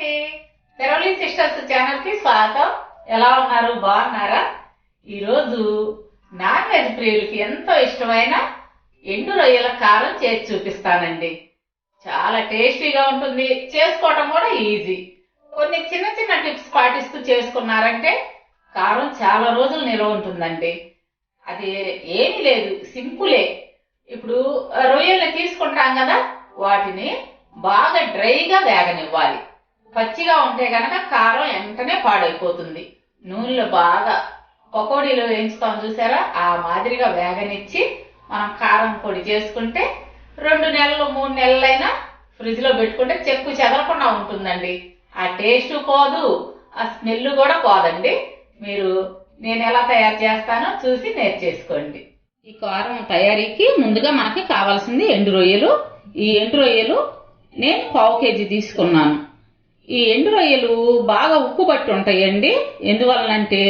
అండి తెరవలి సిస్టర్స్ ఛానల్కి స్వాగతం. ఎలా ఉన్నారు? బాగున్నారా? ఈరోజు నాన్ వెజ్ ప్రియులకి ఎంతో ఇష్టమైన ఎండు రొయ్యల కారం చేసి చూపిస్తానండి. చాలా టేస్టీగా ఉంటుంది. చేసుకోవటం కూడా ఈజీ. కొన్ని చిన్న చిన్న టిప్స్ పాటిస్తూ చేసుకున్నారంటే కారం చాలా రోజులు నిల్వ ఉంటుందండి. అది ఏమీ లేదు. సింపులే. ఇప్పుడు రొయ్యలు రొయ్యల్ని తీసుకుంటాం కదా వాటిని బాగా డ్రైగా వేగనివ్వాలి. పచ్చిగా ఉంటే గనక కారం వెంటనే పాడైపోతుంది. నూనెలో బాగా పకోడీలు వేయించుతాం చూసారా? ఆ మాదిరిగా వేగనిచ్చి మనం కారం పొడి చేసుకుంటే రెండు నెలలు మూడు నెలలైనా ఫ్రిడ్జ్లో పెట్టుకుంటే చెక్కు చెదరకుండా ఉంటుందండి. ఆ టేస్ట్ పోదు ఆ స్మెల్ కూడా పోదండి. మీరు నేను ఎలా తయారు చేస్తానో చూసి నేర్చేసుకోండి. ఈ కారం తయారీకి ముందుగా మనకి కావాల్సింది ఎండు రొయ్యలు. ఈ ఎండు రొయ్యలు నేను పావు కేజీ తీసుకున్నాను. ఈ ఎండు రొయ్యలు బాగా ఉప్పు పట్టి ఉంటాయండి. ఎందువలనంటే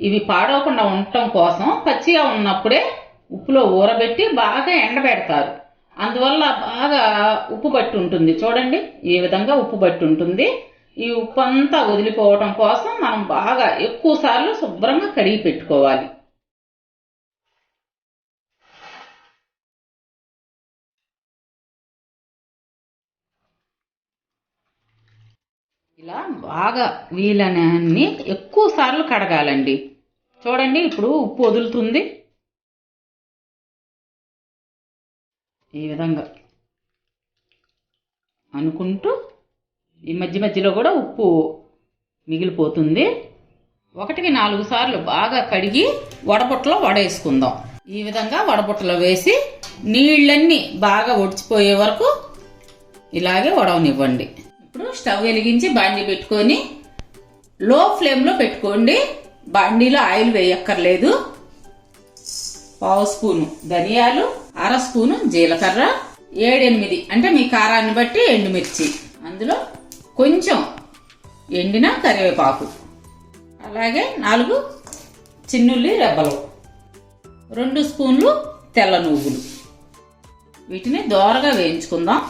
ఇవి పాడవకుండా ఉండటం కోసం పచ్చిగా ఉన్నప్పుడే ఉప్పులో ఊరబెట్టి బాగా ఎండబెడతారు. అందువల్ల బాగా ఉప్పు పట్టి ఉంటుంది. చూడండి ఈ విధంగా ఉప్పు పట్టి ఉంటుంది. ఈ ఉప్పు అంతా వదిలిపోవటం కోసం మనం బాగా ఎక్కువ సార్లు శుభ్రంగా కడిగి పెట్టుకోవాలి. ఇలా బాగా వీలనన్ని ఎక్కువ సార్లు కడగాలండి. చూడండి ఇప్పుడు ఉప్పు వదులుతుంది. ఈ విధంగా అనుకుంటూ ఈ మధ్య మధ్యలో కూడా ఉప్పు మిగిలిపోతుంది. ఒకటికి నాలుగు సార్లు బాగా కడిగి వడబుట్టలో వడేసుకుందాం. ఈ విధంగా వడబుట్టలో వేసి నీళ్ళన్నీ బాగా ఒడిచిపోయే వరకు ఇలాగే వడవనివ్వండి. స్టవ్ వెలిగించి బాండి పెట్టుకొని లో ఫ్లేమ్లో పెట్టుకోండి. బాండీలో ఆయిల్ వేయక్కర్లేదు. పావు స్పూను ధనియాలు అర స్పూను జీలకర్ర ఏడెనిమిది అంటే మీ కారాన్ని బట్టి ఎండుమిర్చి. అందులో కొంచెం ఎండిన కరివేపాకు. అలాగే నాలుగు చిన్నుల్లి రెబ్బలు. రెండు స్పూన్లు తెల్ల నువ్వులు. వీటిని దోరగా వేయించుకుందాం.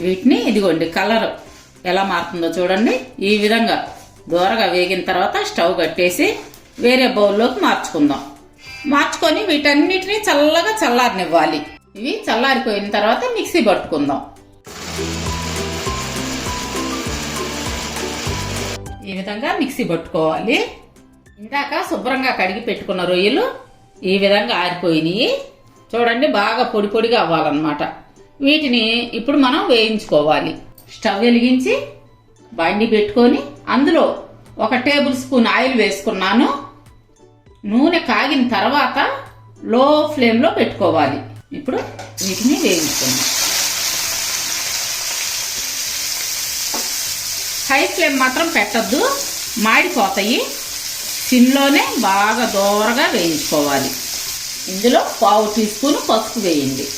వీటిని ఇదిగోండి కలర్ ఎలా మారుతుందో చూడండి. ఈ విధంగా దూరగా వేగిన తర్వాత స్టవ్ కట్టేసి వేరే బౌల్లోకి మార్చుకుందాం. మార్చుకొని వీటన్నిటిని చల్లగా చల్లారనివ్వాలి. ఇవి చల్లారిపోయిన తర్వాత మిక్సీ పట్టుకుందాం. ఈ విధంగా మిక్సీ పట్టుకోవాలి. ఇందాక శుభ్రంగా కడిగి పెట్టుకున్న రొయ్యలు ఈ విధంగా ఆరిపోయినాయి. చూడండి బాగా పొడి పొడిగా అవ్వాలన్నమాట. వీటిని ఇప్పుడు మనం వేయించుకోవాలి. స్టవ్ వెలిగించి బండి పెట్టుకొని అందులో ఒక టేబుల్ స్పూన్ ఆయిల్ వేసుకున్నాను. నూనె కాగిన తర్వాత లో ఫ్లేమ్లో పెట్టుకోవాలి. ఇప్పుడు వీటిని వేయించుకుందాం. హై ఫ్లేమ్ మాత్రం పెట్టద్దు. మాడిపోతాయి. సిమ్లోనే బాగా దోరగా వేయించుకోవాలి. ఇందులో పావు టీ స్పూన్ పసుపు వేయండి.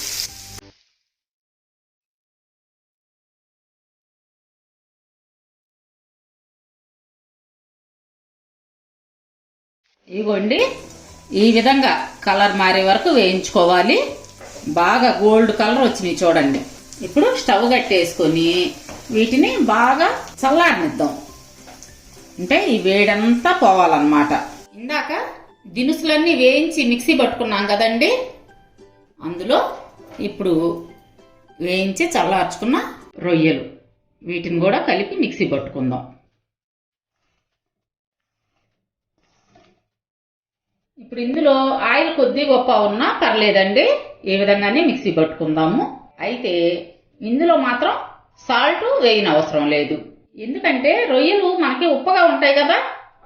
ఇగోండి. ఈ విధంగా కలర్ మారే వరకు వేయించుకోవాలి. బాగా గోల్డ్ కలర్ వచ్చినాయి చూడండి. ఇప్పుడు స్టవ్ కట్టేసుకొని వీటిని బాగా చల్లారనిద్దాం. అంటే ఈ వేడంతా పోవాలన్నమాట. ఇందాక దినుసులన్నీ వేయించి మిక్సీ పట్టుకున్నాం కదండి. అందులో ఇప్పుడు వేయించి చల్లార్చుకున్న రొయ్యలు. వీటిని కూడా కలిపి మిక్సీ పట్టుకుందాం. ఇప్పుడు ఇందులో ఆయిల్ కొద్ది గొప్ప ఉన్నా పర్లేదండి. ఏ విధంగానే మిక్సీ పట్టుకుందాము. అయితే ఇందులో మాత్రం సాల్ట్ వేయని అవసరం లేదు. ఎందుకంటే రొయ్యలు మనకి ఉప్పగా ఉంటాయి కదా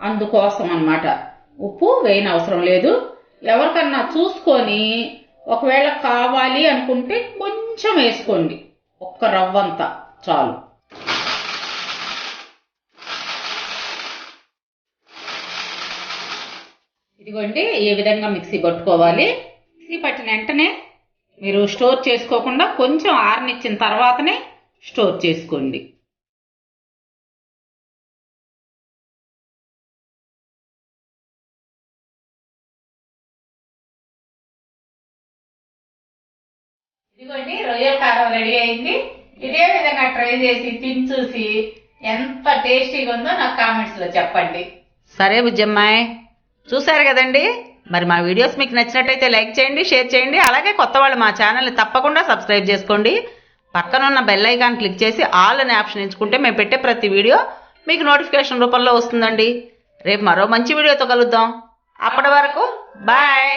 అందుకోసం అన్నమాట. ఉప్పు వేయని అవసరం లేదు. ఎవరికన్నా చూసుకొని ఒకవేళ కావాలి అనుకుంటే కొంచెం వేసుకోండి. ఒక్క రవ్వంతా చాలు. ఇదిగోండి ఏ విధంగా మిక్సీ పట్టుకోవాలి? మిక్సీ పట్టిన వెంటనే మీరు స్టోర్ చేసుకోకుండా కొంచెం ఆరనిచ్చిన తర్వాతనే స్టోర్ చేసుకోండి. ఇదిగోండి రొయ్యల కారం రెడీ అయింది. ఇదే విధంగా ట్రై చేసి తిని చూసి ఎంత టేస్టీగా ఉందో నాకు కామెంట్స్లో చెప్పండి. సరే బుజ్జమ్మాయి. చూశారు కదండి? మరి మా వీడియోస్ మీకు నచ్చినట్టయితే లైక్ చేయండి షేర్ చేయండి. అలాగే కొత్త వాళ్ళు మా ఛానల్ని తప్పకుండా సబ్స్క్రైబ్ చేసుకోండి. పక్కనున్న బెల్ ఐకాన్ క్లిక్ చేసి ఆల్ అనే ఆప్షన్ ఎంచుకుంటే మేము పెట్టే ప్రతి వీడియో మీకు నోటిఫికేషన్ రూపంలో వస్తుందండి. రేపు మరో మంచి వీడియోతో కలుద్దాం. అప్పటి వరకు బాయ్!